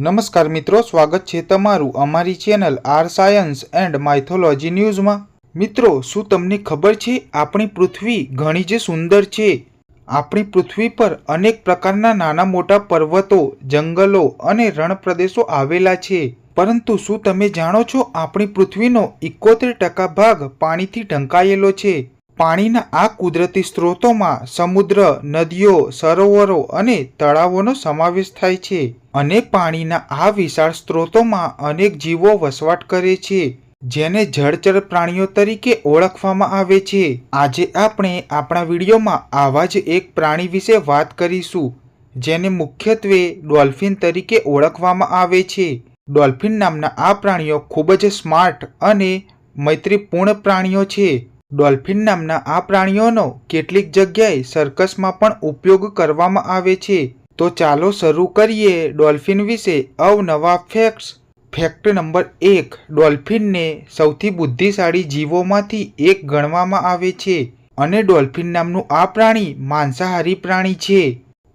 નમસ્કાર મિત્રો, સ્વાગત છે તમારું અમારી channel R science and mythology ન્યૂઝમાં. મિત્રો, શું તમને ખબર છે, આપણી પૃથ્વી ઘણી જ સુંદર છે? આપણી પૃથ્વી પર અનેક પ્રકારના નાના મોટા પર્વતો, જંગલો અને રણપ્રદેશો આવેલા છે. પરંતુ શું તમે જાણો છો, આપણી પૃથ્વીનો ઇકોતેર ટકા ભાગ પાણીથી ઢંકાયેલો છે? પાણીના આ કુદરતી સ્ત્રોતોમાં સમુદ્ર, નદીઓ, સરોવરો અને તળાવોનો સમાવેશ થાય છે અને પાણીના આ વિશાળ સ્ત્રોતોમાં અનેક જીવો વસવાટ કરે છે, જેને જળચર પ્રાણીઓ તરીકે ઓળખવામાં આવે છે. આજે આપણે આપણા વિડીયોમાં આવા જ એક પ્રાણી વિશે વાત કરીશું, જેને મુખ્યત્વે ડોલ્ફિન તરીકે ઓળખવામાં આવે છે. ડોલ્ફિન નામના આ પ્રાણીઓ ખૂબ જ સ્માર્ટ અને મૈત્રીપૂર્ણ પ્રાણીઓ છે. ડોલ્ફિન નામના આ પ્રાણીઓનો કેટલીક જગ્યાએ સર્કસમાં પણ ઉપયોગ કરવામાં આવે છે. તો ચાલો શરૂ કરીએ ડોલ્ફિન વિશે અવનવા ફેક્ટ્સ ફેક્ટ નંબર એક, ડોલ્ફિનને સૌથી બુદ્ધિશાળી જીવોમાંથી એક ગણવામાં આવે છે અને ડોલ્ફિન નામનું આ પ્રાણી માંસાહારી પ્રાણી છે.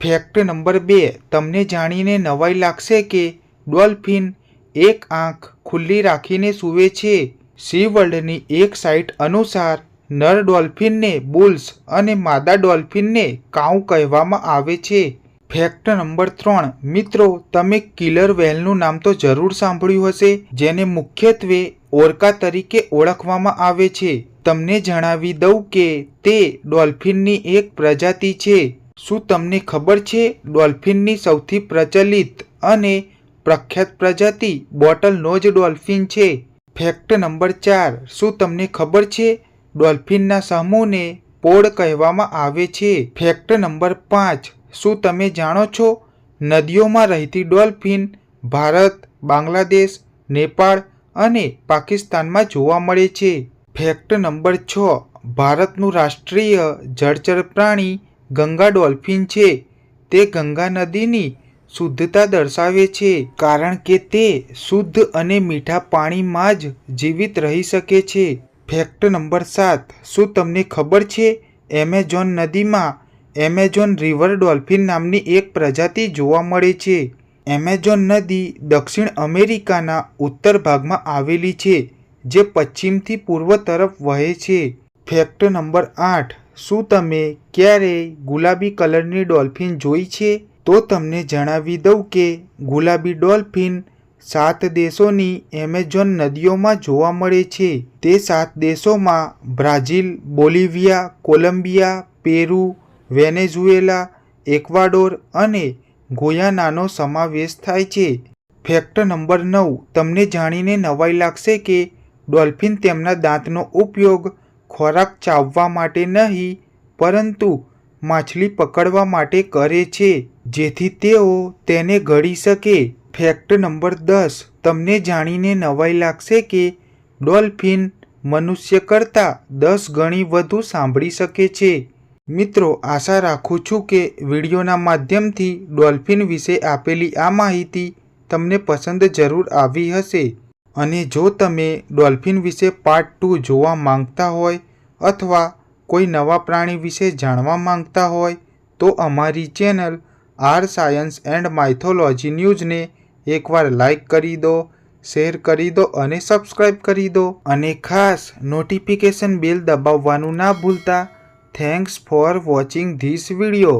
ફેક્ટ નંબર બે, તમને જાણીને નવાઈ લાગશે કે ડોલ્ફિન એક આંખ ખુલ્લી રાખીને સૂવે છે. સી વર્લ્ડની એક સાઇટ અનુસાર નર ડોલ્ફિનને બુલ્સ અને માદા ડોલ્ફિનને કાઉ કહેવામાં આવે છે. ફેક્ટ નંબર ત્રણ. મિત્રો, તમે કિલર વ્હેલનું નામ તો જરૂર સાંભળ્યું હશે, જેને મુખ્યત્વે ઓરકા તરીકે ઓળખવામાં આવે છે. તમને જણાવી દઉં કે તે ડોલ્ફિનની એક પ્રજાતિ છે. શું તમને ખબર છે ડોલ્ફિનની સૌથી પ્રચલિત અને પ્રખ્યાત પ્રજાતિ બોટલ નોઝ ડોલ્ફિન છે? ફેક્ટ નંબર ચાર. શું તમને ખબર છે ડોલ્ફિનના સમૂહને પોડ કહેવામાં આવે છે. ફેક્ટ નંબર પાંચ. શું તમે જાણો છો? નદીઓમાં રહેતી ડોલ્ફિન ભારત, બાંગ્લાદેશ, નેપાળ અને પાકિસ્તાનમાં જોવા મળે છે. ફેક્ટ નંબર છ. ભારતનું રાષ્ટ્રીય જળચર પ્રાણી ગંગા ડોલ્ફિન છે. તે ગંગા નદીની શુદ્ધતા દર્શાવે છે, કારણ કે તે શુદ્ધ અને મીઠા પાણીમાં જ જીવિત રહી શકે છે. ફેક્ટ નંબર સાત. શું તમને ખબર છે? એમેઝોન નદીમાં એમેઝોન રિવર ડોલ્ફિન નામની એક પ્રજાતિ જોવા મળે છે. એમેઝોન નદી દક્ષિણ અમેરિકાના ઉત્તર ભાગમાં આવેલી છે, જે પશ્ચિમથી પૂર્વ તરફ વહે છે. ફેક્ટ નંબર આઠ. શું તમે ક્યારેય ગુલાબી કલરની ડોલ્ફિન જોઈ છે? તો તમને જણાવી દઉં કે ગુલાબી ડોલ્ફિન સાત દેશોની એમેઝોન નદીઓમાં જોવા મળે છે. તે સાત દેશોમાં Brazil, Bolivia, Colombia, Peru, Venezuela, Ecuador અને ગોયાનાનો સમાવેશ થાય છે. ફેક્ટ નંબર નવ. તમને જાણીને નવાઈ લાગશે કે ડોલ્ફિન તેમના દાંતનો ઉપયોગ ખોરાક ચાવવા માટે નહીં, પરંતુ માછલી પકડવા માટે કરે છે, જેથી તેઓ તેને ઘડી શકે. ફેક્ટ નંબર દસ. તમને જાણીને નવાઈ લાગશે કે ડોલ્ફિન મનુષ્ય કરતાં દસ ગણી વધુ સાંભળી શકે છે. મિત્રો, આશા રાખું છું કે વિડીયોના માધ્યમથી ડોલ્ફિન વિશે આપેલી આ માહિતી તમને પસંદ જરૂર આવી હશે. અને જો તમે ડોલ્ફિન વિશે પાર્ટ ટુ જોવા માંગતા હોય અથવા કોઈ નવા પ્રાણી વિશે જાણવા માંગતા હોય તો અમારી channel R science and mythology ન્યૂઝને એકવાર લાઈક કરી દો શેર કરી દો અને સબસ્ક્રાઈબ કરી દો. અને ખાસ નોટિફિકેશન બેલ દબાવવાનું ના ભૂલતા. Thanks for watching this video